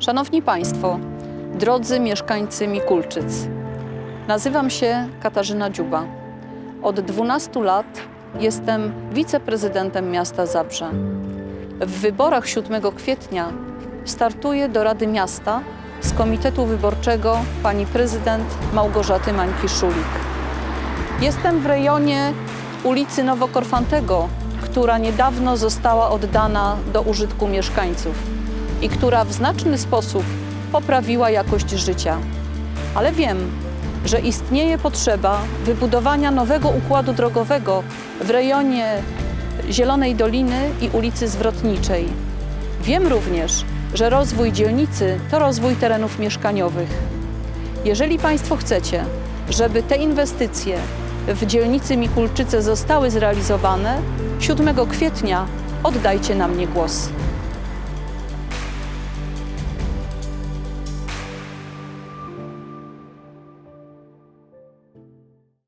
Szanowni Państwo, drodzy mieszkańcy Mikulczyc, nazywam się Katarzyna Dziuba. Od 12 lat jestem wiceprezydentem miasta Zabrze. W wyborach 7 kwietnia startuję do Rady Miasta z Komitetu Wyborczego pani prezydent Małgorzaty Mańki-Szulik. Jestem w rejonie ulicy Nowokorfantego, która niedawno została oddana do użytku mieszkańców i która w znaczny sposób poprawiła jakość życia. Ale wiem, że istnieje potrzeba wybudowania nowego układu drogowego w rejonie Zielonej Doliny i ulicy Zwrotniczej. Wiem również, że rozwój dzielnicy to rozwój terenów mieszkaniowych. Jeżeli Państwo chcecie, żeby te inwestycje w dzielnicy Mikulczyce zostały zrealizowane, 7 kwietnia oddajcie na mnie głos.